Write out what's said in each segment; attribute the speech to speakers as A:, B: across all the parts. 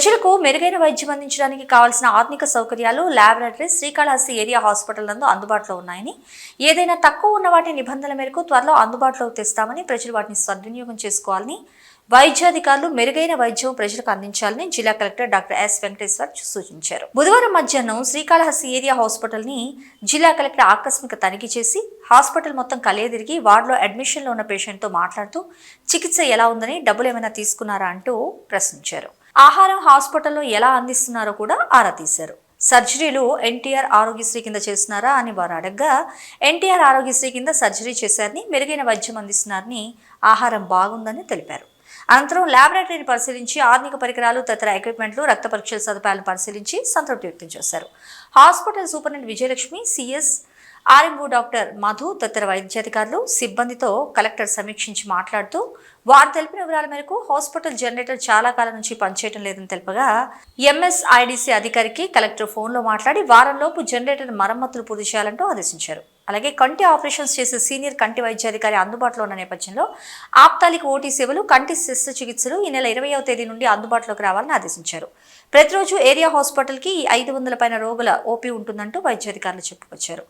A: ప్రజలకు మెరుగైన వైద్యం అందించడానికి కావాల్సిన ఆధునిక సౌకర్యాలు ల్యాబొరేటరీ శ్రీకాళహస్తి ఏరియా హాస్పిటల్ నందు అందుబాటులో ఉన్నాయని ఏదైనా తక్కువ ఉన్న వాటి నిబంధనల మేరకు త్వరలో అందుబాటులోకి తెస్తామని ప్రజలు వాటిని సద్వినియోగం చేసుకోవాలని వైద్యాధికారులు మెరుగైన వైద్యం ప్రజలకు అందించాలని జిల్లా కలెక్టర్ డాక్టర్ ఎస్ వెంకటేశ్వర్ సూచించారు. బుధవారం మధ్యాహ్నం శ్రీకాళహస్తి ఏరియా హాస్పిటల్ని జిల్లా కలెక్టర్ ఆకస్మిక తనిఖీ చేసి హాస్పిటల్ మొత్తం కలియదిరిగి వార్డులో అడ్మిషన్లో ఉన్న పేషెంట్తో మాట్లాడుతూ చికిత్స ఎలా ఉందని డబ్బులు ఏమైనా తీసుకున్నారా అంటూ ప్రశ్నించారు. ఆహారం హాస్పిటల్లో ఎలా అందిస్తున్నారో కూడా ఆరా తీశారు. సర్జరీలు ఎన్టీఆర్ ఆరోగ్యశ్రీ కింద చేస్తున్నారా అని వారు అడగ్గా ఎన్టీఆర్ ఆరోగ్యశ్రీ కింద సర్జరీ చేశారని మెరుగైన వైద్యం అందిస్తున్నారని ఆహారం బాగుందని తెలిపారు. అనంతరం ల్యాబొరేటరీని పరిశీలించి ఆధునిక పరికరాలు తదితర ఎక్విప్మెంట్లు రక్త పరీక్షల సదుపాయాలను పరిశీలించి సంతృప్తి వ్యక్తం చేశారు. Hospital superintendent Vijayalakshmi CS RMO doctor Madhu తదితర వైద్యాధికారులు సిబ్బందితో కలెక్టర్ సమీక్షించి మాట్లాడుతూ వారు తెలిపిన వివరాల మేరకు హాస్పిటల్ జనరేటర్ చాలా కాలం నుంచి పనిచేయడం లేదని తెలుపగా ఎంఎస్ఐడిసి అధికారికి కలెక్టర్ ఫోన్లో మాట్లాడి వారంలోపు జనరేటర్ మరమ్మతులు పూర్తి చేయాలంటూ ఆదేశించారు. అలాగే కంటి ఆపరేషన్స్ చేసే సీనియర్ కంటి వైద్యాధికారి అందుబాటులో ఉన్న నేపథ్యంలో ఆప్తాలిక ఓటీ సేవలు కంటి శస్త్రచికిత్సలు ఈ నెల ఇరవయవ తేదీ నుండి అందుబాటులోకి రావాలని ఆదేశించారు. ప్రతిరోజు ఏరియా హాస్పిటల్కి ఈ ఐదు వందల పైన రోగుల ఓపీ ఉంటుందంటూ వైద్యాధికారులు చెప్పుకొచ్చారు.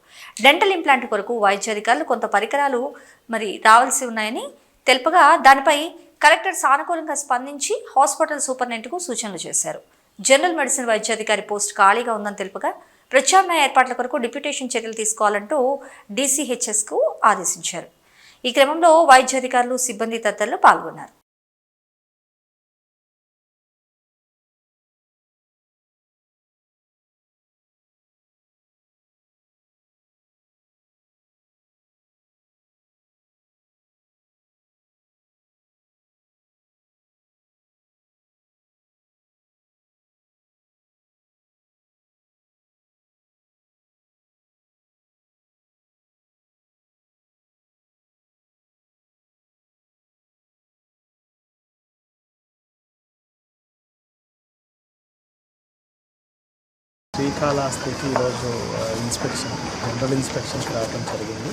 A: డెంటల్ ఇంప్లాంట్ కొరకు వైద్యాధికారులు కొంత పరికరాలు మరి రావాల్సి ఉన్నాయని తెలుపగా దానిపై కలెక్టర్ సానుకూలంగా స్పందించి హాస్పిటల్ సూపరింటెండెంట్కు సూచనలు చేశారు. జనరల్ మెడిసిన్ వైద్యాధికారి పోస్ట్ ఖాళీగా ఉందని తెలుపగా ప్రత్యామ్నాయ ఏర్పాట్ల కొరకు డిప్యూటేషన్ చర్యలు తీసుకోవాలంటూ డీసీహెచ్ఎస్కు ఆదేశించారు. ఈ క్రమంలో వైద్యాధికారులు సిబ్బంది తదితరులు పాల్గొన్నారు.
B: శ్రీకాళహస్తికి ఈరోజు ఇన్స్పెక్షన్ జనరల్ ఇన్స్పెక్షన్స్ రావడం జరిగింది.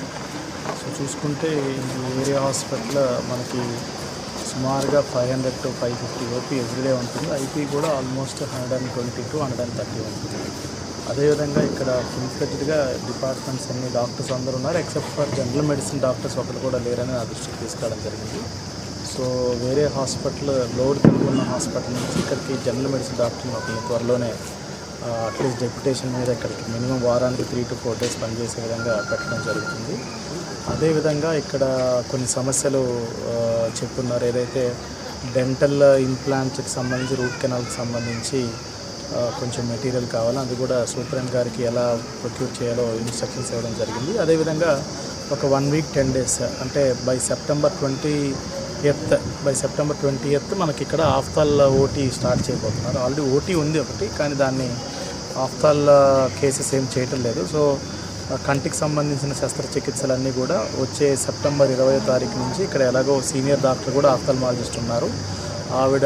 B: సో చూసుకుంటే ఈ ఏరియా హాస్పిటల్ మనకి సుమారుగా five hundred to five fifty OP everyday ఉంటుంది. ఐపీ కూడా almost hundred and twenty to hundred and thirty ఉంటుంది. అదేవిధంగా ఇక్కడ ఫుల్ డిపార్ట్మెంట్స్ అన్ని డాక్టర్స్ అందరూ ఉన్నారు except for general medicine doctors ఒకరు కూడా లేరని నా దృష్టికి తీసుకురావడం జరిగింది. సో వేరే హాస్పిటల్ లోడ్ కలిగి ఉన్న హాస్పిటల్ నుంచి ఇక్కడికి జనరల్ మెడిసిన్ డాక్టర్ ఒకరిని త్వరలోనే అట్లీస్ట్ డెప్యుటేషన్ మీద ఇక్కడికి మినిమం వారానికి త్రీ టు ఫోర్ డేస్ పనిచేసే విధంగా పెట్టడం జరుగుతుంది. అదేవిధంగా ఇక్కడ కొన్ని సమస్యలు చెప్తున్నారు ఏదైతే డెంటల్ ఇంప్లాంట్స్కి సంబంధించి రూట్ కెనాల్కి సంబంధించి కొంచెం మెటీరియల్ కావాలి అది కూడా సూపరింట్ గారికి ఎలా ప్రొక్యూర్ చేయాలో ఇన్స్ట్రక్షన్స్ ఇవ్వడం జరిగింది. అదేవిధంగా ఒక వన్ వీక్ టెన్ డేస్ అంటే by September twentieth by September twentieth మనకి ఇక్కడ ఆఫ్తాల్ ఓటీ స్టార్ట్ చేయబోతున్నారు. ఆల్రెడీ ఓటీ ఉంది ఒకటి కానీ దాన్ని ఆఫ్తాల్ కేసెస్ ఏం చేయటం లేదు. సో కంటికి సంబంధించిన శస్త్రచికిత్సలన్నీ కూడా వచ్చే సెప్టెంబర్ ఇరవై తారీఖు నుంచి ఇక్కడ ఎలాగో సీనియర్ డాక్టర్ కూడా ఆఫ్థల్మాలజిస్ట్ ఉన్నారు. ఆవిడ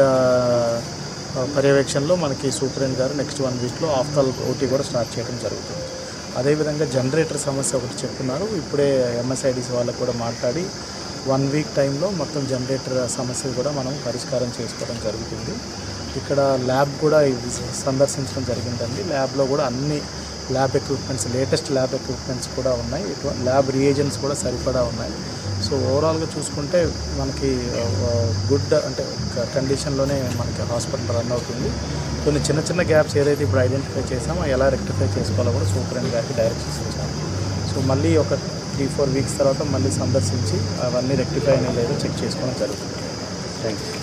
B: పర్యవేక్షణలో మనకి సూపరింట్ గారు నెక్స్ట్ వన్ వీక్లో ఆఫ్తాల్ ఓటీ కూడా స్టార్ట్ చేయడం జరుగుతుంది. అదేవిధంగా జనరేటర్ సమస్య ఒకటి చెప్తున్నారు. ఇప్పుడే ఎంఎస్ఐడిసి వాళ్ళకు కూడా మాట్లాడి వన్ వీక్ టైంలో మొత్తం జనరేటర్ సమస్య కూడా మనం పరిష్కారం చేసుకోవడం జరుగుతుంది. ఇక్కడ ల్యాబ్ కూడా సందర్శించడం జరిగిందండి. ల్యాబ్లో కూడా అన్ని lab equipments latest lab equipments కూడా ఉన్నాయి. ల్యాబ్ రియేజెంట్స్ కూడా సరిపడా ఉన్నాయి. సో ఓవరాల్గా చూసుకుంటే మనకి గుడ్ అంటే కండిషన్లోనే మనకి హాస్పిటల్ రన్ అవుతుంది. కొన్ని చిన్న చిన్న గ్యాప్స్ ఏదైతే ఇప్పుడు ఐడెంటిఫై చేసామో ఎలా రెక్టిఫై చేసుకోవాలో కూడా సూపరింట్ గారికి డైరెక్షన్స్ ఇచ్చాము సో మళ్ళీ ఒక త్రీ ఫోర్ వీక్స్ తర్వాత మళ్ళీ సందర్శించి అవన్నీ రెక్టిఫై అయినా లేదో చెక్ చేసుకోవడం జరుగుతుంది. Thank you